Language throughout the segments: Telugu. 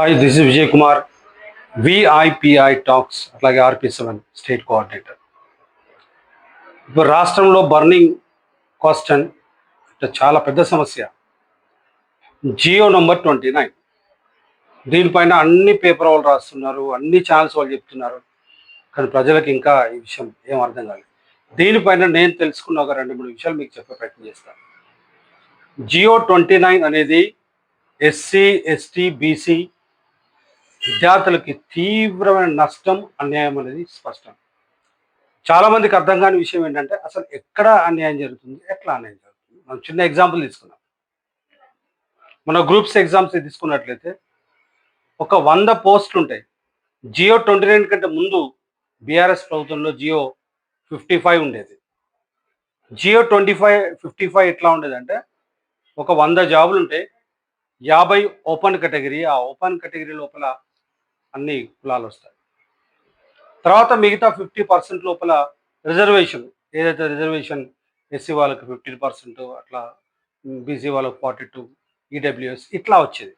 Hi this is Vijay Kumar VIPI talks అట్లాగే ఆర్పి సెవెన్ స్టేట్ కోఆర్డినేటర్ ఇప్పుడు రాష్ట్రంలో బర్నింగ్ క్వశ్చన్ చాలా పెద్ద సమస్య. జియో నంబర్ ట్వంటీ నైన్ దీనిపైన అన్ని పేపర్ వాళ్ళు రాస్తున్నారు అన్ని ఛానల్స్ వాళ్ళు చెప్తున్నారు. కానీ ప్రజలకు ఇంకా ఈ విషయం ఏం అర్థం కాలేదు. దీనిపైన నేను తెలుసుకున్న ఒక రెండు మూడు విషయాలు మీకు చెప్పే ప్రయత్నం చేస్తాను. జియో ట్వంటీ నైన్ అనేది ఎస్సీ ఎస్టీ బీసీ విద్యార్థులకి తీవ్రమైన నష్టం అన్యాయం అనేది స్పష్టం. చాలామందికి అర్థం కాని విషయం ఏంటంటే అసలు ఎక్కడ అన్యాయం జరుగుతుంది ఎట్లా అన్యాయం జరుగుతుంది? మనం చిన్న ఎగ్జాంపుల్ తీసుకున్నాం మన గ్రూప్స్ ఎగ్జామ్స్ తీసుకున్నట్లయితే ఒక వంద పోస్టులు ఉంటాయి. జియో ట్వంటీ నైన్ కంటే ముందు బీఆర్ఎస్ ప్రభుత్వంలో జియో ఫిఫ్టీ ఫైవ్ ఉండేది. GO twenty five fifty five ఎట్లా ఉండేది అంటే ఒక వంద జాబులు ఉంటాయి యాభై ఓపెన్ కేటగిరీ ఆ ఓపెన్ కేటగిరీ లోపల అన్ని కులాలు వస్తాయి. తర్వాత మిగతా ఫిఫ్టీ పర్సెంట్ లోపల రిజర్వేషన్ ఏదైతే రిజర్వేషన్ ఎస్సీ వాళ్ళకి ఫిఫ్టీన్ పర్సెంట్ అట్లా బీసీ వాళ్ళకి ఫార్టీ టూ ఈడబ్ల్యూఎస్ ఇట్లా వచ్చేది.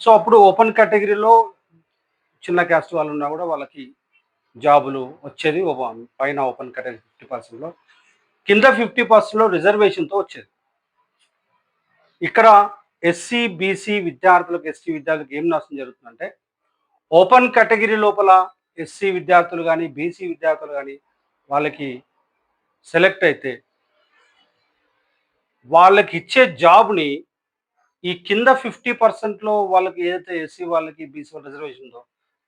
సో అప్పుడు ఓపెన్ కేటగిరీలో చిన్న క్యాస్ట్ వాళ్ళు ఉన్నా కూడా వాళ్ళకి జాబులు వచ్చేది ఓ- పైన ఓపెన్ కేటగిరీ ఫిఫ్టీ పర్సెంట్లో కింద ఫిఫ్టీ పర్సెంట్లో రిజర్వేషన్తో వచ్చేది. ఇక్కడ ఎస్సీ బీసీ విద్యార్థులకు ఎస్టీ విద్యార్థులకు ఏం నష్టం జరుగుతుందంటే ఓపెన్ కేటగిరీ లోపల ఎస్సీ విద్యార్థులు కానీ బీసీ విద్యార్థులు కానీ వాళ్ళకి సెలెక్ట్ అయితే వాళ్ళకి ఇచ్చే జాబ్ని ఈ కింద ఫిఫ్టీ పర్సెంట్లో వాళ్ళకి ఏదైతే ఎస్సీ వాళ్ళకి బీసీ రిజర్వేషన్ ఉందో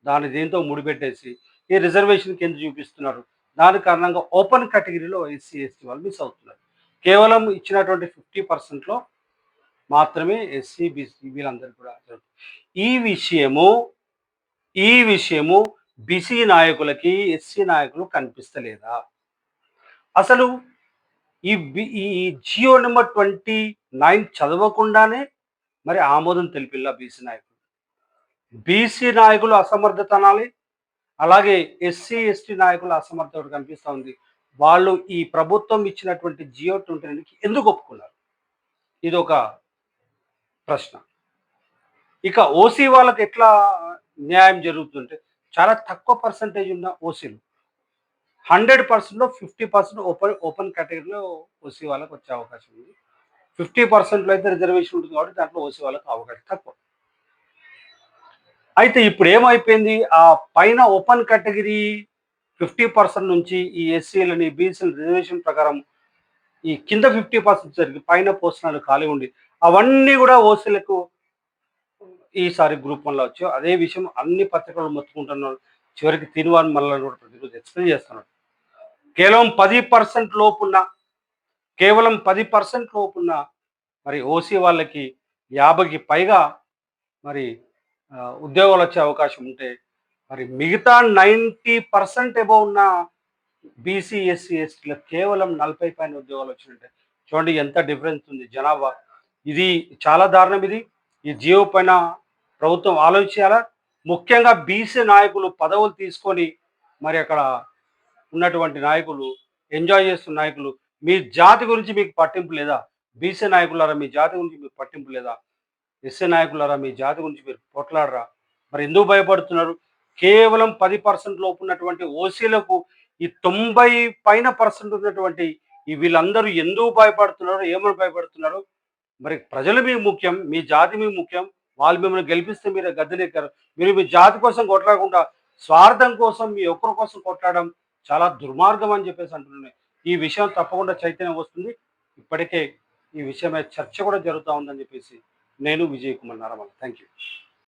దాన్ని దీంతో ముడిపెట్టేసి ఈ రిజర్వేషన్ కింద చూపిస్తున్నారు. దాని కారణంగా ఓపెన్ కేటగిరీలో ఎస్సీ ఎస్టీ వాళ్ళు మిస్ అవుతున్నారు. కేవలం ఇచ్చినటువంటి ఫిఫ్టీ పర్సెంట్లో మాత్రమే ఎస్సీ బీసీ వీళ్ళందరూ కూడా ఈ విషయము ఈ విషయము బీసీ నాయకులకి ఎస్సీ నాయకులు కనిపిస్తలేదా? అసలు ఈ బి- ఈ జియో నెంబర్ ట్వంటీ నైన్ చదవకుండానే మరి ఆమోదం తెలిపిల్లా బీసీ నాయకులు? బీసీ నాయకులు అసమర్థత అనాలి అలాగే ఎస్సీ ఎస్టీ నాయకుల అసమర్థత కనిపిస్తూ ఉంది. వాళ్ళు ఈ ప్రభుత్వం ఇచ్చినటువంటి జియో ట్వంటీ నైన్కి ఎందుకు ఒప్పుకున్నారు? ఇది ఒక ప్రశ్న. ఇక ఓసీ వాళ్ళకి ఎట్లా న్యాయం జరుగుతుంటే చాలా తక్కువ పర్సంటేజ్ ఉన్న ఓసీలు. హండ్రెడ్ పర్సెంట్లో ఫిఫ్టీ పర్సెంట్ ఓపెన్ ఓపెన్ కేటగిరీలో ఓసీ వాళ్ళకి వచ్చే అవకాశం ఉంది. ఫిఫ్టీ పర్సెంట్లో అయితే రిజర్వేషన్ ఉంటుంది కాబట్టి దాంట్లో ఓసీ వాళ్ళకి అవకాశం తక్కువ. అయితే ఇప్పుడు ఏమైపోయింది? ఆ పైన ఓపెన్ కేటగిరీ ఫిఫ్టీ పర్సెంట్ నుంచి ఈ ఎస్సీలని బీసీల రిజర్వేషన్ ప్రకారం ఈ కింద ఫిఫ్టీ పర్సెంట్ జరిగి పైన పోస్టులు ఖాళీ ఉండి అవన్నీ కూడా ఓసీలకు ఈసారి గ్రూప్ వన్లో వచ్చాయో అదే విషయం అన్ని పత్రికలు మొత్తుకుంటున్నాడు. చివరికి తిరువాన్ మల్లని కూడా ప్రతిరోజు ఎక్స్ప్లెయిన్ చేస్తున్నాడు. కేవలం పది పర్సెంట్ లోపున్న కేవలం పది పర్సెంట్ లోపున్న మరి ఓసీ వాళ్ళకి యాభైకి పైగా మరి ఉద్యోగాలు వచ్చే అవకాశం ఉంటే మరి మిగతా నైంటీ పర్సెంట్ ఎబో ఉన్న బీసీ ఎస్సీ ఎస్టీలో కేవలం నలభై పైన ఉద్యోగాలు వచ్చినట్టే. చూడండి ఎంత డిఫరెన్స్ ఉంది జనాభా. ఇది చాలా దారుణం ఇది. ఈ జియో పైన ప్రభుత్వం ఆలోచించాలా? ముఖ్యంగా బీసీ నాయకులు పదవులు తీసుకొని మరి అక్కడ ఉన్నటువంటి నాయకులు ఎంజాయ్ చేస్తున్న నాయకులు మీ జాతి గురించి మీకు పట్టింపు లేదా? బీసీ నాయకులారా మీ జాతి గురించి మీకు పట్టింపు లేదా? ఎస్సీ నాయకులారా మీ జాతి గురించి మీరు పోట్లాడరా? మరి ఎందుకు భయపడుతున్నారు? కేవలం పది పర్సెంట్ లోపు ఉన్నటువంటి ఓసీలకు ఈ తొంభై పైన పర్సెంట్ ఉన్నటువంటి ఈ వీళ్ళందరూ ఎందుకు భయపడుతున్నారు ఏమని భయపడుతున్నారు? మరి ప్రజలు మీకు ముఖ్యం మీ జాతి మీకు ముఖ్యం. వాళ్ళు మిమ్మల్ని గెలిపిస్తే మీరు గద్దెనెక్కారు. మీరు మీ జాతి కోసం కొట్లాడకుండా స్వార్థం కోసం మీ ఒక్కరి కోసం కొట్లాడడం చాలా దుర్మార్గం అని చెప్పేసి అంటున్నాను. ఈ విషయం తప్పకుండా చైతన్యం వస్తుంది. ఇప్పటికే ఈ విషయమై చర్చ కూడా జరుగుతూ ఉందని చెప్పేసి నేను విజయ్ కుమార్ నారమల్ థ్యాంక్ యూ